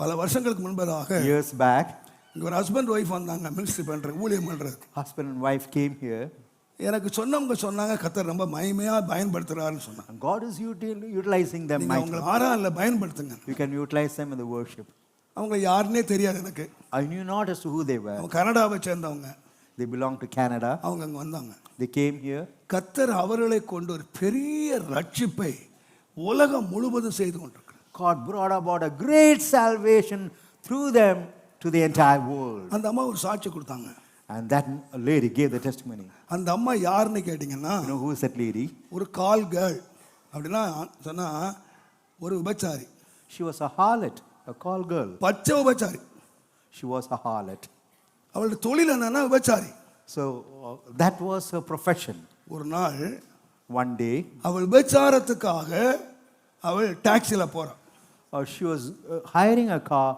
பல வருஷங்களுக்கு முன்பதாக Years back, இங்க ஒரு ஹஸ்பண்ட் ஒய்ஃப் வந்தாங்க மினிஸ்ட்ரி பண்ற ஊழியம் பண்றது husband and wife came here, எனக்கு சொன்னவங்க சொன்னாங்க கத்தர் ரொம்ப மகிமையா பயன்படுத்துறாருன்னு சொன்னாங்க and God is util- utilizing them நீங்க mightily. அவங்களை ஆறா இல்ல பயன்படுத்துங்க You can utilize them in the worship. அவங்க யாருன்னே தெரியாது எனக்கு I knew not as to who they were. அவங்க கனடாவை சேர்ந்தவங்க They belong to Canada. அவங்க அங்க வந்தாங்க They came here. கத்தர் அவர்களை கொண்டு ஒரு பெரிய ரட்சிப்பை உலகம் முழுவதும் செய்து கொண்டிருக்கிறார் God brought about a great salvation through them to the entire world. அந்த அம்மா ஒரு சாட்சி கொடுத்தாங்க And that lady gave the testimony. அந்த அம்மா யாருன்னு கேட்டிங்கன்னா You know who is that lady? ஒரு கால் கேர்ள் அப்படின்னா சொன்னா ஒரு விபச்சாரி She was a harlot, a call girl. பச்சை விபச்சாரி She was a harlot. அவளோட தொழில் என்னன்னா விபச்சாரி So uh, that was her profession. ஒரு நாள் One day, அவள் விபச்சாரத்துக்காக அவள் டாக்ஸியில் போறாள் uh, she was uh, hiring a car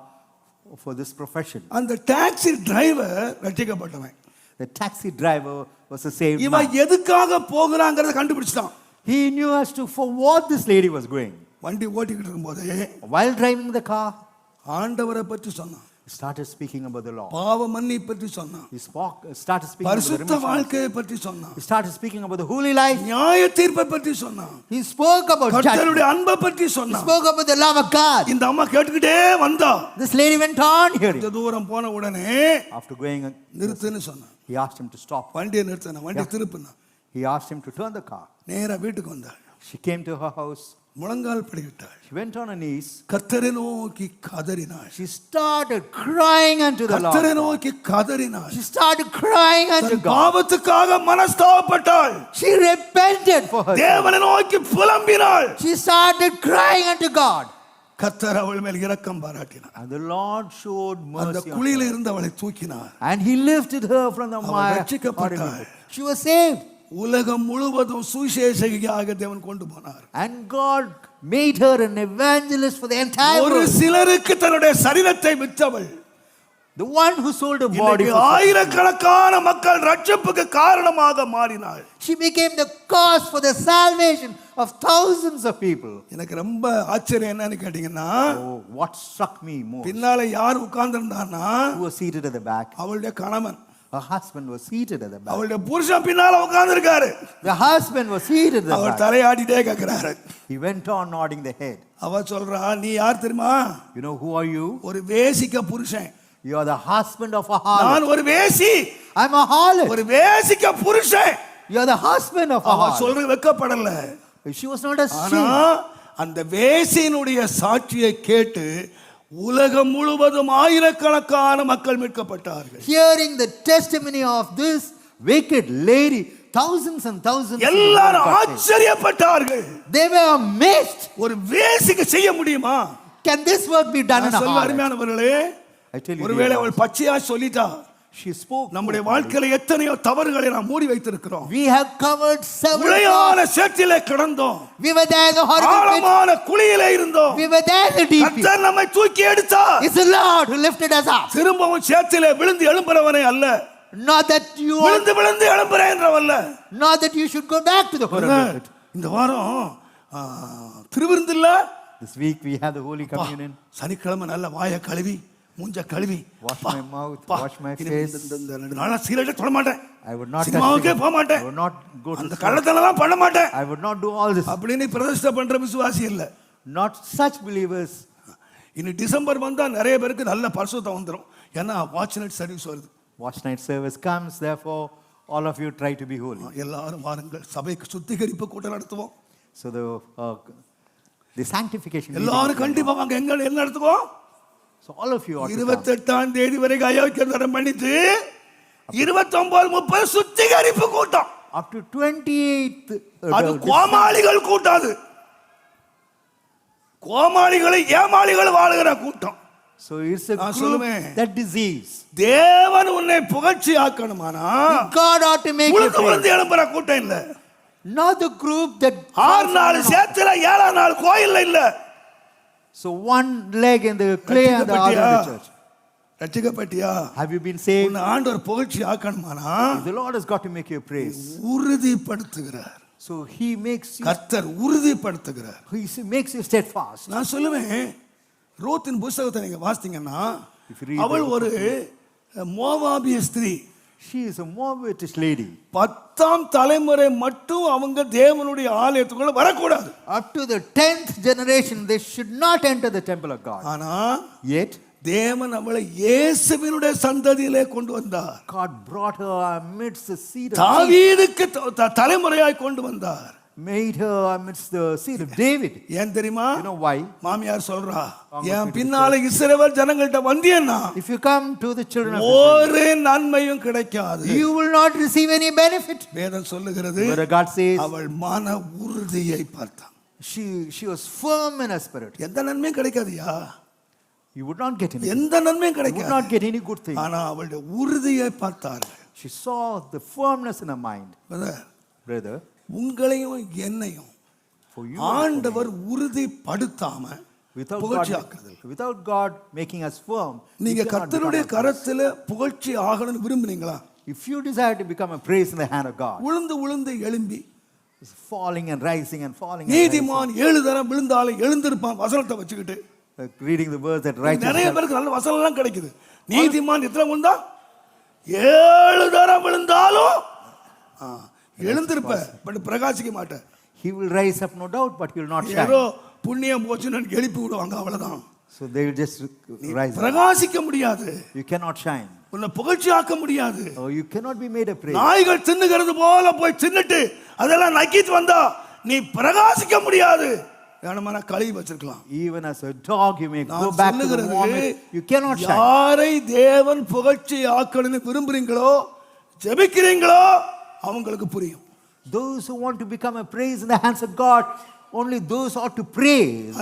for this profession. அந்த டாக்ஸி டிரைவர் ரட்சிக்கப்பட்டவன் The taxi driver was the same இவன் man. எதுக்காக போகிறாங்கிறத கண்டுபிடிச்சிட்டான் He knew as to for what this lady was going. வண்டி ஓட்டிக்கிட்டு இருக்கும்போது While driving the car, ஆண்டவரை பற்றி சொன்னான் started speaking about the law. பாவ மன்னி பற்றி சொன்னான் He spoke, started speaking பரிசுத்த. வாழ்க்கையை பற்றி சொன்னான் He started speaking about the holy life. நியாய தீர்ப்பை பற்றி சொன்னான் He spoke about. கர்த்தருடைய அன்பை பற்றி He சொன்னான் spoke about the love of God. இந்த அம்மா கேட்டுக்கிட்டே வந்தா This lady went on hearing. இந்த தூரம் போன உடனே After going, நிறுத்துன்னு சொன்னான் he asked him to stop. வண்டியை நிறுத்தின வண்டி திருப்பினா He asked him to turn the car. நேரா வீட்டுக்கு வந்தாள் She came to her house. முழங்கால் படிக்கிட்டாள் She went on her knees. கர்த்தரை நோக்கி கதறினாள் She started crying unto the கர்த்தரை Lord. நோக்கி கதறினாள் She started crying unto than God. பாவத்துக்காக மனஸ்தாபப்பட்டாள் She repented for her. sin. தேவனை நோக்கி புலம்பினாள் She started crying unto God. கர்த்தர் அவள் மேல் இரக்கம் பாராட்டினார் And the Lord showed அந்த mercy on குழியில her. இருந்து அவளை தூக்கினார் And he lifted her from the அவள் mire. ரட்சிக்கப்பட்டாள். She was saved. உலகம் முழுவதும் சுவிசேஷகியாக தேவன் கொண்டு போனார் And God made her an evangelist for the entire ஒரு world. சிலருக்கு தன்னுடைய சரீரத்தை விற்றவள் The one who sold her body. ஆயிரக்கணக்கான மக்கள் ரட்சிப்புக்கு காரணமாக மாறினாள் she became the cause for the salvation of thousands of people. எனக்கு ரொம்ப ஆச்சரியம் என்னன்னு கேட்டீங்கன்னா Oh, what struck me more, பின்னால யார் உட்கார்ந்து who was seated at the back, அவளுடைய கணவன் her husband was seated at the back. அவளுடைய புருஷன் பின்னால உட்கார்ந்து இருக்காரு The husband was seated at the அவர். தலையாடிட்டே கேட்கிறாரு He went on nodding the head. அவ சொல்றா நீ யார் தெரியுமா You know who are you? ஒரு வேசிக்க புருஷன் You are the husband of a harlot. நான் ஒரு வேசி I'm a harlot. ஒரு வேசிக்க புருஷன் You are the husband of a அவ harlot. சொல்றது வெக்கப்படல She was not ஆனா ashamed. அந்த வேசியினுடைய சாட்சியை கேட்டு உலகம் முழுவதும் ஆயிரக்கணக்கான மக்கள் மீட்கப்பட்டார்கள் Hearing the testimony of this wicked lady, thousands and thousands. எல்லாரும். ஆச்சரியப்பட்டார்கள் They were amazed. ஒரு வேசிக்கு செய்ய முடியுமா Can this work be done in a harlot? அருமையானவர்களே I tell you, ஒருவேளை அவள் பச்சையா சொல்லிட்டா she spoke. நம்முடைய. வாழ்க்கையில எத்தனையோ தவறுகளை நாம் மூடி வைத்திருக்கிறோம் We have covered several. உளையான சேற்றிலே கிடந்தோம் We were there the horrible. ஆழமான குழியிலே இருந்தோம் We were there the deep. கர்த்தர் நம்மை தூக்கி எடுத்தார் It's the Lord who lifted us up. திரும்பவும் சேற்றிலே விழுந்து எழும்புறவனே அல்ல Not that you விழுந்து விழுந்து எழும்புறேன்றவல்ல not that you should go back to the horrible. இந்த வாரம் ஆ, திருவிருந்து இல்ல This week we have the Holy Communion. சனிக்கிழமை நல்ல வாயை கழுவி மூஞ்ச கழுவி. பா, mouth, பா, wash my இனி face. இந்த- ரெண்டு நாளா சீரட்டே தொட மாட்டேன் would not touch சினிமாவுக்கே போக மாட்டேன் would not go to அந்த the கள்ளத்தனெல்லாம் பண்ண மாட்டேன் I would not do all this. அப்படின்னு பிரதிஷ்டை பண்ற விசுவாசி இல்ல. Not such believers. இனி டிசம்பர் வந்தா நிறைய பேருக்கு நல்ல பரிசுத்தம் வந்துடும் ஏன்னா வாட்ச் நைட் சர்வீஸ் வருது. Watch night service comes, therefore, all of you try to be holy. எல்லாரும் வாருங்கள். சபைக்கு சுத்திகரிப்பு கூட்டம் நடத்துவோம். The sanctification. meeting எல்லாரும் is going கண்டிப்பா வாங்க. எங்க என்ன நடத்துவோம். So all of you. இருபத்தெட்டாம் தேதி வரைக்கும் அயோக்கிய தரம் பண்ணிட்டு இருபத்தொன்பது முப்பது சுத்திகரிப்பு கூட்டம் Up to 28th. uh, அது. கோமாளிகள் கூட்டம் அது கோமாளிகளை ஏமாளிகள் வாழுகிற கூட்டம் So it's a group that disease. தேவன் உன்னை புகழ்ச்சி ஆக்கணுமானா God ought to make you praise. எழும்புற கூட்டம் இல்ல Not the group that. ஆறு நாள் சேத்துல ஏழாம் நாள் கோயில்ல இல்ல So one leg in the clay and the other in the church. ரட்சிக்கப்பட்டியா Have you been saved? உன்னை ஆண்டவர் புகழ்ச்சி ஆக்கணுமானா The Lord has got to make you praise. உறுதிப்படுத்துகிறார் So He makes you, கர்த்தர் உறுதிப்படுத்துகிறார் He makes you steadfast. நான் சொல்லுவேன் ரூத்தின் புஸ்தகத்தை நீங்க வாசித்தீங்கன்னா அவள் ஒரு மோவாபிய ஸ்திரீ She is a Moabitish lady. பத்தாம் தலைமுறை மட்டும் அவங்க தேவனுடைய ஆலயத்துக்குள்ள வரக்கூடாது Up to the tenth generation, they should not enter the temple of God. ஆனா Yet, தேவன் அவளை இயேசுவினுடைய சந்ததியிலே கொண்டு வந்தார் God brought her amidst the seed of Jesus, தாவீதுக்கு த- த- தலைமுறையாய் கொண்டு வந்தார் made her amidst the seed of David. ஏன் தெரியுமா You know why? மாமியார் சொல்றா என் பின்னால இஸ்ரவேல் ஜனங்கள்ட்ட வந்தியன்னா If you come to the children of ஒரு நன்மையும் கிடைக்காது you will not receive any benefit. வேதம் சொல்லுகிறது But God says, அவள் மன உறுதியை பார்த்தான் she, she was firm in her spirit. எந்த நன்மையும் கிடைக்காதுயா You would not get any. எந்த நன்மையும் You would கிடைக்காது not get any good thing. ஆனா அவளுடைய உறுதியை பார்த்தார்கள் She saw the firmness in her mind. Brother, Brother, உங்களையும் என்னையும் ஆண்டவர் உறுதிப்படுத்தாம God making us firm, you நீங்க கர்த்தருடைய கரத்துல புகழ்ச்சி ஆகணும்னு விரும்புனீங்களா If you desire to become a praise in the hand of God, உளுந்து உளுந்து எழும்பி it's falling and rising and falling and rising, நீதிமான் ஏழு தரம் விழுந்தாலும் எழுந்திருப்பான் வசனத்தை வச்சுக்கிட்டு reading the words that righteous நிறைய பேருக்கு நல்ல வசனம் எல்லாம் கிடைக்குது நீதிமான் எத்தனை விழுந்தா ஏழு தரம் விழுந்தாலும் எழுந்திருப்ப பட் பிரகாசிக்க மாட்டேன் he will rise up no doubt, but he will not ஏதோ shine. புண்ணியம் போச்சுன்னு எழுப்பி விடுவாங்க அவ்வளவுதான் So they will just rise. பிரகாசிக்க முடியாது You cannot shine. உன்னை புகழ்ச்சி ஆக்க முடியாது Or you cannot be made a praise. நாய்கள் தின்னுகிறது போல போய் தின்னுட்டு அதெல்லாம் நக்கிட்டு வந்தா நீ பிரகாசிக்க முடியாது வேணுமானா கழுவி வச்சிருக்கலாம் Even as a dog, you may go back to the vomit. You cannot shine. யாரை தேவன் புகழ்ச்சி ஆக்கணும்னு விரும்புறீங்களோ ஜெபிக்கிறீங்களோ அவங்களுக்கு புரியும் Those who want to become a praise in the hands of God, only those ought to praise.